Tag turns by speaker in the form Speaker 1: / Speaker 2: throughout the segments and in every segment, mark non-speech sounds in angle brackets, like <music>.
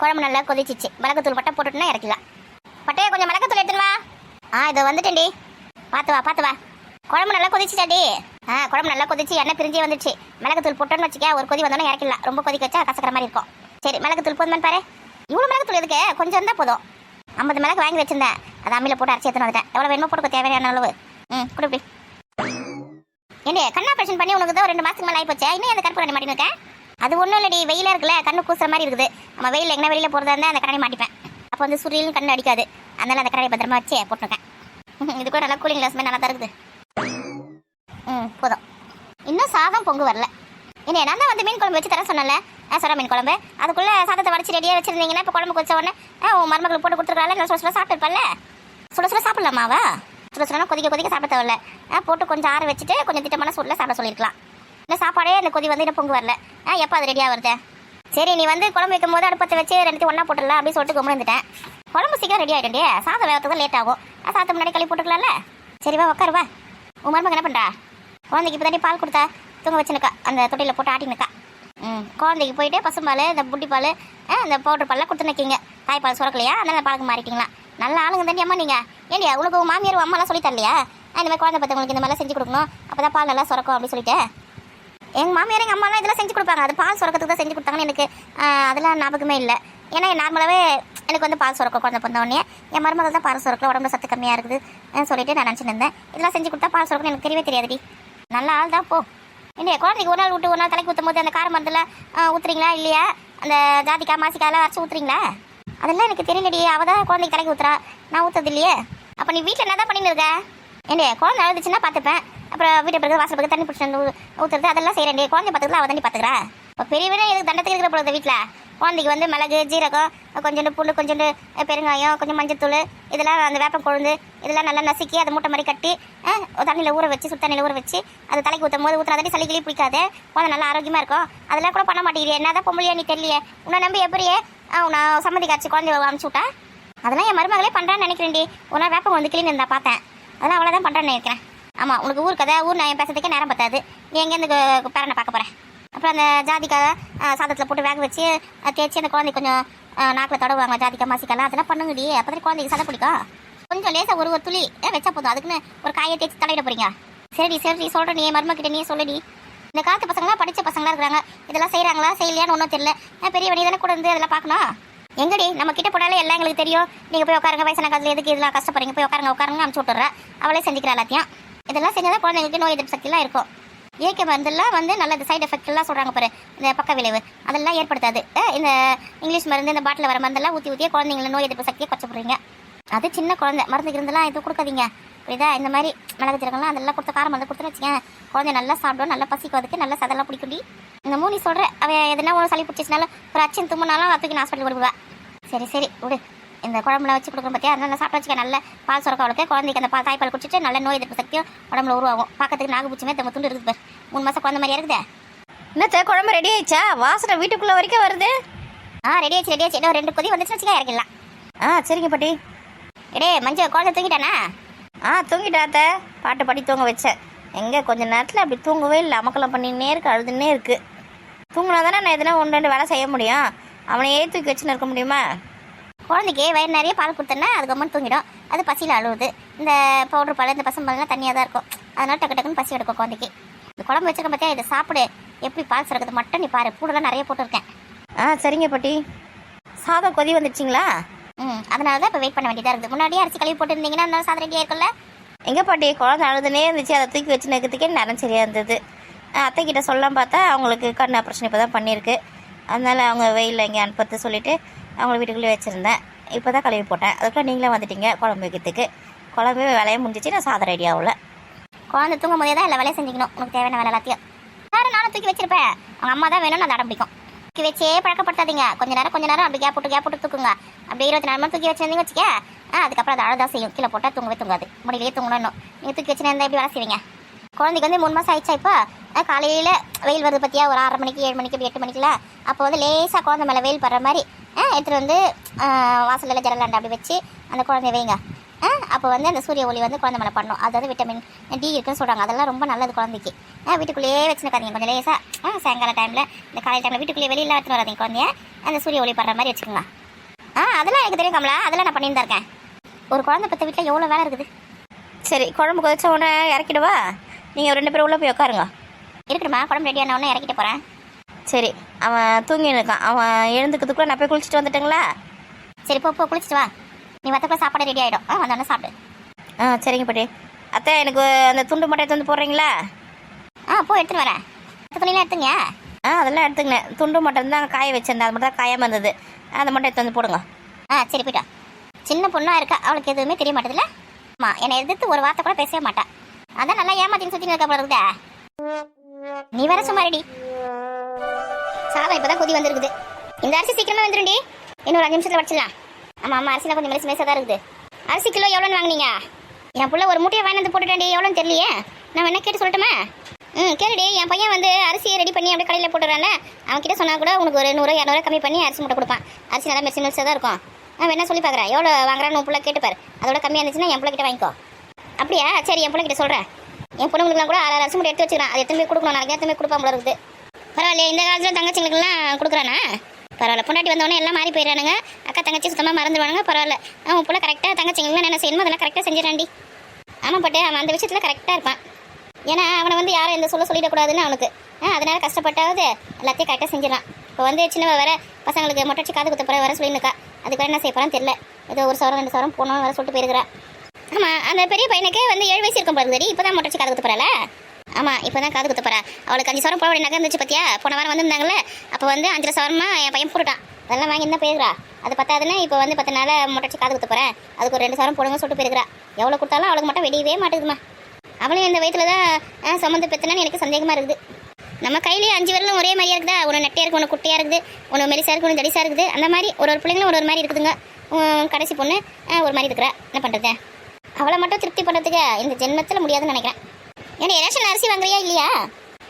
Speaker 1: குழம்பு நல்லா கொதிச்சிச்சு. மிளகுத்தூள் பட்டை போட்டுட்டுனா இறக்கலாம் பட்டையை கொஞ்சம் மிளகுத்தூள் எடுத்துன்னு வா. ஆ இதோ வந்துட்டேன்டி. பார்த்து வா பார்த்து வா. குழம்பு நல்லா கொதிச்சுச்சாடி ஆ குழம்பு நல்லா கொதிச்சு எண்ணெய் பிரிஞ்சே வந்துச்சு மிளகுத்தூள் போட்டோன்னு வச்சுக்க ஒரு கொதி வந்தோன்னே இறக்கலாம் ரொம்ப கொதிக்க வச்சா கசக்கிற மாதிரி இருக்கும். சரி மிளகுத்தூள் போதுமான்னு பாரு. இவ்வளோ மிளகுத்தூள் எதுக்கு? கொஞ்சம் இருந்தால் போதும். ஐம்பது மிளகு வாங்கி வச்சிருந்தேன் அதை அம்மியில் போட்டு அரைச்சி எடுத்துன்னு வந்துட்டேன். எவ்வளோ வேணுமோ போட்டுக்க தேவையான அளவு. ம் கொடுப்பி இப்படி கண்ணா ஆப்ரேஷன் பண்ணி உனக்கு தான் ஒரு ரெண்டு மாதத்துக்கு மேலே ஆகி போச்சு இன்னும் அந்த கருப்பு கண்ணி மாட்டின்னு இருக்கேன் அது ஒன்றும் இல்லடி வெயிலாக இருக்குல்ல கண்ணு கூசுற மாதிரி இருக்குது. நம்ம வெயில் எங்கே வெளியில் போகிறதா இருந்தால் அந்த கண்ணை மாட்டிப்பேன். அப்போ வந்து சுரியலும் கண்ணு அடிக்காது. அதனால அந்த கண்ணை பத்திரமா வச்சு போட்டிருக்கேன். <laughs> இது கூட நல்லா கூலிங் கிளாஸ் மாதிரி நல்லா தான் இருக்குது. ம் போதும். இன்னும் சாதம் பொங்கு வரல. என்ன நான் தான் வந்து மீன் குழம்பு வச்சு தர சொன்னல ஆ சொல்ல மீன் குழம்பு. அதுக்குள்ளே சாதத்தை வடிச்சு ரெடியாக வச்சுருந்தீங்கன்னா இப்போ குழம்பு வச்ச உடனே ஆ, உன் மருமகளுக்கு போட்டு கொடுத்துருக்கால நான் சுட சுட சாப்பிட்டுருப்பல்ல சுட சுட சாப்பிட்லாமாவா சுட சுடனா கொதிக்க கொதிக்க சாப்பிட தேவையில்ல. போட்டு கொஞ்சம் ஆற வச்சுட்டு கொஞ்சம் திட்டமான சூடில் சாப்பிட சொல்லியிருக்கலாம் இந்த சாப்பாடே அந்த கொதி வந்து இன்னும் பொங்கு வரல. ஆ எப்போ அது ரெடியாக வருது? சரி நீ வந்து குழம்பு வைக்கும் போது அடுப்பத்தை வச்சு ரெண்டு ஒன்றா போட்டுடலாம் அப்படின்னு சொல்லிட்டு கும்பிட்டுட்டேன் குழம்பு சீக்கிரம் ரெடி ஆகிட்டே சாதம் வேகத்துக்கு லேட் ஆகும். ஆ, சாதத்தை முன்னாடி கழுவி போட்டுக்கலாம்ல? சரி வா உட்காரு வா. உன் மருமகன் என்ன பண்ணுறா குழந்தைக்கு இப்போ தாண்டி பால் கொடுத்தா. தூங்க வச்சுனுக்கா. அந்த தொட்டியில் போட்டு ஆட்டினுக்கா. ம் குழந்தைக்கு போயிட்டு பசும்பால் இந்த புட்டி பால் ஆ, இந்த பவுடர் பால்லாம் கொடுத்து நிற்கிங்க தாய்ப்பால் சுரக்கலையா? அதனால பாலுக்கு மாறிட்டீங்களா? நல்ல ஆளுங்க தாண்டி அம்மா நீங்கள் ஏண்டியா உனக்கு உங்கள் மாமியார் அம்மாலாம் சொல்லி தரலையா? இந்த மாதிரி குழந்தை பத்தவங்களுக்கு இந்த மாதிரிலாம் செஞ்சு கொடுக்கணும். அப்போ தான் பால் நல்லா சுரக்கும் அப்படின்னு சொல்லிட்டு. எங்கள் மாமியார் எங்கள் அம்மாலாம் இதெல்லாம் செஞ்சு கொடுப்பாங்க. அது பால் சுரக்கத்துக்கு தான் செஞ்சு கொடுத்தாங்கன்னு எனக்கு அதெல்லாம் ஞாபகமே இல்லை. ஏன்னா நார்மலாகவே எனக்கு வந்து பால் சுரக்கம் குழந்தை பிறந்த உடனே என் மருமகள் தான் பால் சுரக்கல உடம்புல சத்து கம்மியாக இருக்குது சொல்லிட்டு நான் நினச்சிட்டு இருந்தேன். இதெல்லாம் செஞ்சு கொடுத்தா பால் சுரக்கணும் எனக்கு தெரியவே தெரியாதுடி. நல்ல ஆள் தான் போ. இல்லையா குழந்தைக்கு ஒரு நாள் விட்டு ஒரு நாள் தலைக்கு ஊற்றும் போது அந்த கார மருந்தில் ஊற்றுறீங்களா இல்லையா? அந்த ஜாதிக்காய் மாசிக்காயெல்லாம் அரைச்சி ஊற்றுறீங்களா அதெல்லாம் எனக்கு தெரியலடி. அவள் தான் குழந்தைக்கு தலைக்கு ஊற்றுறா நான் ஊற்றுறது இல்லையே. அப்போ நீ வீட்டில் என்ன தான் பண்ணின்னு இருக்க? ஏண்டே குழந்தை அழுதுச்சுன்னா பார்த்துப்பேன் அப்புறம் வீட்டை பிறகு வாசல் பிறகு தண்ணி பிடிச்சி வந்து ஊற்றுறது அதெல்லாம் செய்கிறேன் குழந்தை பார்த்துக்கலாம் அவள் தண்ணி பார்த்துக்கிறா. இப்போ பெரியவனே எதுக்கு தண்டத்துக்கு இருக்கிற போகிறது வீட்டில். குழந்தைக்கு வந்து மிளகு ஜீரகம் கொஞ்சோண்டு புல் கொஞ்சோண்டு பெருங்காயம் கொஞ்சம் மஞ்சத்தூள் இதெல்லாம் அந்த வேப்பம் கொழுந்து இதெல்லாம் நல்லா நசுக்கி அதை மூட்டை மாதிரி கட்டி தண்ணியில் ஊற வச்சு சுத்தண்ணியில் ஊற வச்சு அது தலைக்கு ஊற்றும் போது ஊற்றுறாதடி சளி கிளி பிடிக்காது. குழந்தை நல்லா ஆரோக்கியமாக இருக்கும். அதெல்லாம் கூட பண்ண மாட்டேங்கிறீ என்னதான் பொம்பளையா நீ தெரியலையே? உன்னை நம்பி எப்படியே உன்னை சம்மதி காட்சி குழந்தை அனுப்பிச்சு விட்டா? அதெல்லாம் என் மருமகளே பண்ணுறான்னு நினைக்கிறேன்டி. ஒரு வேப்பம் வந்து கிளீன் இருந்தால் பார்த்தேன். அதெல்லாம் அவ்வளோதான் பண்ணுறேன்னு நினைக்கிறேன். ஆமாம் உனக்கு ஊர் கதை ஊர் நான் பேசுறதுக்கே நேரம் பத்தாது. நீ எங்கேருந்து பேரனை பார்க்க போகிறேன் அப்புறம் அந்த ஜாதிக்காக சாதத்தில் போட்டு வேக வச்சு தேய்ச்சி அந்த குழந்தை கொஞ்சம் நாக்கில் தடவுவாங்க ஜாதிக்காய் மாசிக்கெல்லாம் அதெல்லாம் பண்ணுங்கடி. அப்போ தான் குழந்தைக்கு சதை பிடிக்கும். கொஞ்சம் லேசாக ஒரு ஒரு துளி வச்சா போதும். அதுக்குன்னு ஒரு காயை தேய்ச்சி தலையிட போறீங்க. சரிடி சரி சொல்கிறேன் நீ மருமக்கிட்ட நீ சொல்லுடி. இந்த காலத்து பசங்களாம் படித்த பசங்களாக இருக்கிறாங்க. இதெல்லாம் செய்கிறாங்களா செய்யலையான்னு ஒன்றும் தெரியல. ஏன் பெரிய வழி தானே கூட இருந்து அதெல்லாம் பார்க்கணும்? எங்கடி? நம்ம கிட்ட போனாலே எல்லாம் எங்களுக்கு தெரியும். நீங்கள் போய் உட்காருங்க வயசான காலத்தில் எதுக்கு இதெல்லாம் கஷ்டப்படுறீங்க? போய் உட்காருங்க உட்காருங்க அனுப்பிச்சு விட்டுறேன் அவளே செஞ்சுக்கிறா எல்லாத்தையும். இதெல்லாம் செஞ்சால் குழந்தைங்களுக்கு நோய் எதிர்ப்பு சக்திலாம் இருக்கும். இயற்கை மருந்தெல்லாம் வந்து நல்ல சைடு எஃபெக்ட்லாம் சொல்கிறாங்க பாரு இந்த பக்க விளைவு. அதெல்லாம் ஏற்படுத்தாது. இந்த இங்கிலீஷ் மருந்து இந்த பாட்டில் வர மருந்தெல்லாம் ஊற்றி ஊற்றியே குழந்தைங்கள நோய் எதிர்ப்பு சக்தியை குறைச்சி போடுறீங்க அது சின்ன குழந்தை மருந்து இருந்தெல்லாம் எதுவும் கொடுக்காதீங்க. புரியுதா? இந்த மாதிரி மிளகு ஜீரகம்லாம் அதெல்லாம் கொடுத்த காரம் மருந்து கொடுத்துன்னு வச்சுக்கேன் குழந்தை நல்லா சாப்பிடும் நல்லா பசிக்கும் அதுக்கு நல்லா சதெல்லாம் பிடிக்கும்டி இந்த மூணு சொல்கிறேன் அவன் எதனா ஒரு சளி பிடிச்சிச்சினாலும் ஒரு அச்சன் தும்முனாலும் அப்போக்கு நான் ஹாஸ்பிட்டல் விடுவேன் சரி சரி விடு. இந்த குழம்புல வச்சு கொடுக்குற பற்றியா நல்லா சாப்பிட்டு வச்சுக்க நல்ல பால் சுரக்க அவளுக்கு குழந்தைக்கு அந்த பால் தாய்ப்பால் குடிச்சிட்டு நல்ல நோய் எதிர்ப்பு சக்தியும் உடம்புல உருவாகும். பார்க்கறதுக்கு நாகபூச்சிமே தம்ம துண்டு இருக்குது பாரு. மூணு மாதம் குழந்த மாதிரியா இருக்குதே?
Speaker 2: என்னத்த குழம்பு ரெடி ஆயிடுச்சா? வாசனை வீட்டுக்குள்ள வரைக்கும் வருது.
Speaker 1: ஆ ரெடி ஆச்சு ரெடி ஆச்சு. இன்னும் ரெண்டு கொதி வந்துச்சு வச்சுக்க இறக்கிடலாம்.
Speaker 2: ஆ சரிங்க பாட்டி.
Speaker 1: எடே மஞ்சள் குழந்தை தூங்கிட்டானா?
Speaker 2: ஆ தூங்கிட்டாத்த பாட்டு பாடி தூங்க வச்சேன் எங்கே கொஞ்ச நேரத்தில் அப்படி தூங்கவே இல்லை. அமக்கலம் பண்ணின்னே இருக்கு அழுதுன்னே இருக்கு. தூங்கினா தானே நான் எதனா ஒன்று ரெண்டு வேலை செய்ய முடியும்? அவனையே தூக்கி வச்சுன்னு இருக்க முடியுமா?
Speaker 1: குழந்தைக்கு வயிறு நிறைய பால் கொடுத்தோன்னா அது கம்மன் தூங்கிடும். அது பசியில் அழுவுது. இந்த பவுடர் பால் இந்த பசும்பால்லாம் தண்ணியாக தான் இருக்கும். அதனால டக்கு டக்குன்னு பசி எடுக்கும் குழந்தைக்கு. இந்த குழம்பு வச்சிருக்க பார்த்தியா இதை சாப்பிடு. எப்படி பால் சுரக்குது மட்டும் நீ பாரு. பூடெல்லாம் நிறைய போட்டிருக்கேன்.
Speaker 2: ஆ சரிங்க பாட்டி. சாதம் கொதி வந்துடுச்சிங்களா
Speaker 1: ம் அதனால தான் இப்போ வெயிட் பண்ண வேண்டியதாக இருக்குது. முன்னாடியே அரிசி கழுவி போட்டுருந்தீங்கன்னா அந்த சாதம் ரெடியாக இருக்குல்ல
Speaker 2: எங்கே பாட்டி குழந்தை அழுதுனே இருந்துச்சு. அதை தூக்கி வச்சு நிற்கிறதுக்கே நேரம் சரியாக இருந்தது. அத்தை கிட்ட சொல்லலாம் பார்த்தா அவங்களுக்கு கண் ஆப்ரேஷன் இப்போ தான் பண்ணியிருக்கு. அதனால அவங்க வெயிலில் இங்கே அனுப்புறது சொல்லிட்டு அவங்கள வீட்டுக்குள்ளே வச்சுருந்தேன். இப்போ தான் கழுவி போட்டேன். அதுக்குள்ளே நீங்களே வந்துட்டீங்க குழம்பு வைக்கிறதுக்கு. குழம்பு வேலையை முடிஞ்சிச்சு. நான் சாதம் ரெடி ஆகல.
Speaker 1: குழந்தை தூங்கும் போதே தான் எல்லா வேலையும் செஞ்சுக்கணும். உனக்கு தேவையான வேலை எல்லாத்தையும். வேறு நானும் தூக்கி வச்சிருப்பேன். அவங்க அம்மா தான் வேணும்னு அந்த தடம் பிடிக்கும். தூக்கி வச்சே பழக்கப்படுத்தாதீங்க. கொஞ்ச நேரம் கொஞ்ச நேரம் அப்படி கேப் போட்டு கேப் போட்டு தூக்குங்க. அப்படி இருபத்தி நாலு மணி தூக்கி வச்சிருந்தீங்க வச்சுக்க ஆ அதுக்கப்புறம் அது அழகாக செய்யும். கீழே போட்டால் தூங்கவே தூங்காது. முடியலையே தூங்கணும் நீங்கள் தூக்கி வச்சுருந்தா இருந்தால் எப்படி வேலை செய்வீங்க? குழந்தைக்கு வந்து மூணு மாதம் ஆயிடுச்சா இப்போ? காலையில் வெயில் வருது பற்றியா ஒரு ஆறு மணிக்கு ஏழு மணிக்கு அப்படி எட்டு மணிக்குல. அப்போ வந்து லேசாக குழந்தை மேலே வெயில் படுற மாதிரி எடுத்துகிட்டு வந்து வாசல்ல ஜரலாண்டை அப்படி வச்சு அந்த குழந்தைய வைங்க. ஆ, அப்போ வந்து அந்த சூரிய ஒளி வந்து குழந்தை மேலே பண்ணணும் அது வந்து விட்டமின் டி இருக்குன்னு சொல்கிறாங்க அதெல்லாம் ரொம்ப நல்லது குழந்தைக்கு. ஆ வீட்டுக்குள்ளேயே வச்சுருக்காதீங்க கொஞ்சம் லேசா ஆ சாயங்கால டைமில் இந்த காலை டைமில் வீட்டுக்குள்ளேயே வெளியில் எடுத்துன்னு வராதீங்க குழந்தைய. அந்த சூரிய ஒளி படுற மாதிரி வச்சுக்கோங்க. ஆ அதெல்லாம் எனக்கு தெரியும் கமலா. அதெல்லாம் நான் பண்ணிட்டு தான் இருக்கேன். ஒரு குழந்தை பத்த வீட்டில் எவ்வளோ வேலை இருக்குது?
Speaker 2: சரி குழம்பு கொதிச்ச உடனே இறக்கிடுவா? நீங்கள் ரெண்டு பேரும் உள்ளே போய் உட்காருங்க.
Speaker 1: இருக்கட்டுமா குழம்பு ரெடியான உடனே இறக்கிட்டு போகிறேன்
Speaker 2: சரி. அவன் தூங்கின்னு இருக்கான். அவன் எழுந்துக்கிறதுக்குள்ள நான் போய் குளிச்சுட்டு வந்துட்டுங்களா?
Speaker 1: சரி போ போ குளிச்சிட்டு வா. நீ வத்தக்குள்ள சாப்பாடு ரெடி ஆகிடும் ஆ வந்தோடனே சாப்பிடு.
Speaker 2: ஆ சரிங்க பாட்டி. அத்தை எனக்கு அந்த துண்டு மட்டும் எடுத்து வந்து போடுறீங்களா?
Speaker 1: ஆ போ எடுத்துன்னு வரேன். துணியெல்லாம் எடுத்துங்க.
Speaker 2: ஆ அதெல்லாம் எடுத்துக்கினேன். துண்டு மட்டும் தான் காய வச்சிருந்தேன். அது மட்டும் தான் காயாமல் இருந்தது. அதை மட்டும் எடுத்து வந்து போடுங்க.
Speaker 1: ஆ சரி போயிட்டா சின்ன பொண்ணா இருக்கா? அவளுக்கு எதுவுமே தெரிய மாட்டேதுல அம்மா என்னை எதிர்த்து ஒரு வார்த்தை கூட பேசவே மாட்டா. அதான் நல்லா ஏமாத்தின்னு சுத்தி இருக்க போல இருக்குதா. நீ வேற சும்மா ரெடி சாதம் இப்பதான் கொதி வந்திருக்குது. இந்த அரிசி சீக்கிரமாக வந்துருண்டி இன்னொரு அஞ்சு நிமிஷத்தில் வச்சிடலாம் ஆமாம் ஆமாம் அரிசிலாம் கொஞ்சம் மெலிசு மெலிசாக தான் இருக்குது. அரிசி கிலோ எவ்வளோன்னு வாங்குனீங்க? என் பிள்ளை ஒரு மூட்டையை வாங்கி வந்து போட்டுட்டேன்டி. எவ்வளோன்னு தெரியலையே. நான் என்ன கேட்டு சொல்லட்டுமா? ம் கேளுடி. என் பையன் வந்து அரிசியை ரெடி பண்ணி அப்படியே கடையில் போட்டுறானே அவன் சொன்னால் கூட உனக்கு ஒரு நூறு இரநூறுவா கம்மி பண்ணி அரிசி மட்டும் கொடுப்பான். அரிசி நல்லா மெரிசி மெரிசாக தான் இருக்கும். நான் வேணா சொல்லி பார்க்குறேன். எவ்வளோ வாங்குறான்னு உன் பிள்ளை கேட்டுப்பார் அதோட கம்மியாக இருந்துச்சுன்னா என் பிள்ளை கிட்டே வாங்கிக்கோ. அப்படியா? சரி என் பிள்ளை கிட்ட சொல்கிறேன் என் பொண்ணுங்களுக்குலாம் கூட ஆறு அரிசி மட்டும் எடுத்து வச்சுக்கிறான். அது எத்தனை போய் கொடுக்கணும். நாளைக்கு எத்தனை போய் கொடுப்பான் போல இருக்குது. பரவாயில்லையே இந்த காலத்தில் தங்கச்சிங்களுக்குலாம் கொடுக்குறானா? பரவாயில்ல பொண்டாட்டி வந்தவொடனே எல்லாம் மாறி போயிடறானுங்க. அக்கா தங்கச்சி சுத்தமாக மறந்துடுவானுங்க பரவாயில்ல. அவன் பிள்ளை கரெக்டாக தங்கச்சிங்களும் என்ன செய்யணுமோ அதெல்லாம் கரெக்டாக செஞ்சிடறாண்டி ஆமாம் பட்டு அவன் அந்த விஷயத்தில் கரெக்டாக இருப்பான். ஏன்னா அவனை வந்து யாரும் எந்த சொல்ல சொல்லிடக்கூடாதுன்னு அவனுக்கு. ஆ அதனால கஷ்டப்பட்டாவது எல்லாத்தையும் கரெக்டாக செஞ்சிடலாம். இப்போ வந்து சின்னவ வேற பசங்களுக்கு மொட்டச்சி காது குத்த போகிற வர சொல்லியிருக்கா அதுக்கு வேறு என்ன செய்ய போகிறான்னு தெரியல. ஏதோ ஒரு சவரம் ரெண்டு சவரம் போகணும் வர சொல்லிட்டு போயிருக்கிறா. ஆமாம் அந்த பெரிய பையனுக்கு வந்து ஏழு வயசு இருக்கும் பாருங்க இப்போ தான் மொட்டச்சி காது குத்த போறாள? ஆமாம் இப்போ தான் காது குத்த போறா. அவளுக்கு அஞ்சு சவரம் போட நகை இருந்துச்சு பார்த்தியா போன வாரம் வந்திருந்தாங்கல்ல? அப்போ வந்து அஞ்சு சவரமா என் பையன் போட்டுட்டான். அதெல்லாம் வாங்கி தான் போயிருக்கிறா? அது பத்தாதுன்னா இப்போ வந்து பத்து நாள் மொட்டச்சி காது குத்த போகிறேன் அதுக்கு ஒரு ரெண்டு சவரம் போடுங்க சொல்லிட்டு போயிருக்கிறா. எவ்வளோ கொடுத்தாலும் அவளுக்கு மட்டும் வெடியவே மாட்டேங்குதுமா அவளும் இந்த வயிற்றுல தான் சம்மந்த பெத்தனான்னு எனக்கு சந்தேகமாக இருக்குது. நம்ம கையிலேயே அஞ்சு விரலும் ஒரே மாதிரியா இருக்குதா? ஒன்று நெட்டையாக இருக்குது ஒன்று குட்டியாக இருக்குது ஒன்று மெலிசா இருக்குது ஒன்று தடிசாக இருக்குது. அந்த மாதிரி ஒரு ஒரு பிள்ளைங்களும் ஒரு ஒரு மாதிரி இருக்குதுங்க. கடைசி பொண்ணு ஒரு மாதிரி இருக்கிறா. என்ன பண்ணுறது அவளை மட்டும் திருப்தி பண்ணுறதுக்கு இந்த ஜென்மத்தில் முடியாதுன்னு நினைக்கிறேன். ஏன்னா ரேஷன் அரிசி வாங்குறியா இல்லையா?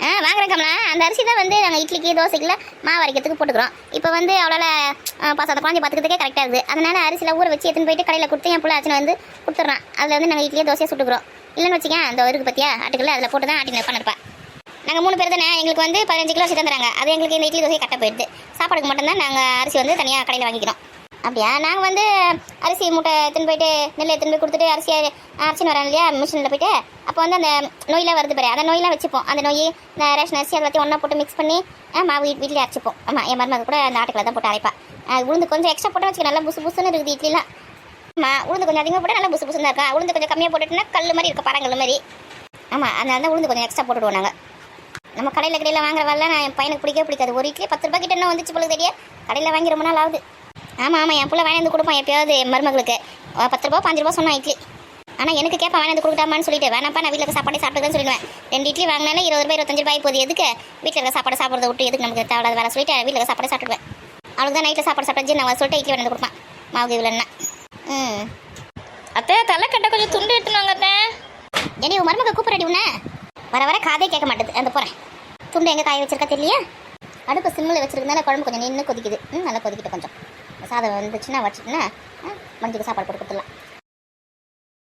Speaker 1: ஆ வாங்குறேன் கமலா. அந்த அரிசி தான் வந்து நாங்கள் இட்லிக்கு தோசைக்குள்ள மாவு அரைக்கிறதுக்கு போட்டுக்கிறோம். இப்போ வந்து அவ்வளோ பாச அந்த குழந்தை பார்த்துக்கிறதுக்கே கரெக்டாக இருக்குது. அதனால அரிசியில் ஊற வச்சு எடுத்துன்னு போயிட்டு கடையில் கொடுத்து என் பிள்ளை அச்சனை வந்து கொடுத்துட்றான். அதில் வந்து நாங்கள் இட்லியே தோசையை சுட்டுக்கிறோம். இல்லைன்னு வச்சுக்கேன் அந்த இருக்கு பற்றியா ஆட்டுக்கல்ல அதில் போட்டு தான் ஆட்டி பண்ணிருப்பேன் நாங்கள் மூணு பேர் தானே எங்களுக்கு வந்து பதினஞ்சு கிலோ அரிசி தந்துறாங்க. அது எங்களுக்கு இந்த இட்லி தோசை கட்ட போயிடுது. சாப்பாடுக்கு மட்டும்தான் நாங்கள் அரிசி வந்து தனியாக கடையில் வாங்கிக்கிறோம். அப்படியா? நாங்கள் வந்து அரிசி மூட்டை எடுத்துன்னு போயிட்டு நெல் எடுத்துன்னு போய் கொடுத்துட்டு அரிசியை அரைச்சின்னு வரோம் இல்லையா? மிஷினில் போயிட்டு அப்போ வந்து அந்த நோயெலாம் வருது பாரு. அந்த நோயெலாம் வச்சுப்போம். அந்த நோய் இந்த ரேஷன் அரிசி எல்லாத்தையும் ஒன்றா போட்டு மிக்ஸ் பண்ணி மாவு வீட் வீட்டில் அரைச்சிப்போம். ஆமாம் என் மருமகள் கூட அந்த ஆட்டுக்களை தான் போட்டு அரைப்பா. அது உளுந்து கொஞ்சம் எக்ஸ்ட்ரா போட்டு வச்சுக்க நல்லா புசு புசுன்னு இருக்குது இட்லிலாம் ஆமாம் உளுந்து கொஞ்சம் அதிகமாக போட்டு நல்லா புசு புசுன்னு இருக்கா உளுந்து கொஞ்சம் கம்மியாக போட்டுட்டுனா கல் மாதிரி இருக்க பரங்கல் மாதிரி. ஆமாம் அதனால தான் உளுந்து கொஞ்சம் எக்ஸ்ட்ரா போட்டுடுவோம் நாங்கள் நம்ம கடையில் கடையில் வாங்குற வரலாம் நான் என் பையனுக்கு பிடிக்கவே பிடிக்காது. ஒரு இட்லி பத்து ரூபாய் கிட்ட என்ன வந்துச்சு போல தெரிய கடையில் வாங்கி ரொம்ப நாள் ஆகுது. ஆமாம் ஆமாம் என் பிள்ளை வாங்கி கொடுப்பான் எப்பயாவது என் மருமகளுக்கு பத்து ரூபா பாஞ்சு ரூபா சொன்னான் இட்லி. ஆனால் எனக்கு கேட்பேன் வாங்கி கொடுக்கட்டாமான்னு சொல்லிட்டு வேணாப்பா நான் வீட்டில் சாப்பாடு சாப்பிட்டுதான் சொல்லிடுவேன். ரெண்டு இட்லி வாங்கினாலே இருபது ரூபாய் இருபத்தஞ்சு ரூபாய் போகுது. எதுக்கு? வீட்டில் இருக்க சாப்பாடு சாப்பிட்றத விட்டு எதுக்கு நமக்கு தேவையில்லாத வேலை? சொல்லிட்டு வீட்டில் சாப்பாடு சாப்பிட்டுருவேன் அவளுக்கு தான் நைட்டில் சாப்பாடு சாப்பிட்டு நான் சொல்லிட்டு இட்லி வந்து கொடுப்பான். மாவு இல்லைன்னா. ம்.
Speaker 2: அத்தை தலைக்கட்டை கொஞ்சம் துண்டு எடுத்துன்னு வாங்க அத்தை.
Speaker 1: ஏடி உன் மருமக கூப்பிட்றடி உன்ன? வர வர காதே கேட்க மாட்டேது. அந்த போகிறேன் துண்டு எங்கே காய வச்சிருக்கா தெரியலையா? அடுப்பு சிம்மில் வச்சிருக்கனால குழம்பு கொஞ்சம் நின்று கொதிக்குது. ம் நல்லா கொதிக்கிட்டு கொஞ்சம். சாதம் வந்துச்சுன்னா வச்சுட்டுன்னா மஞ்சளுக்கு சாப்பாடு போட்டு கொடுத்துடலாம்.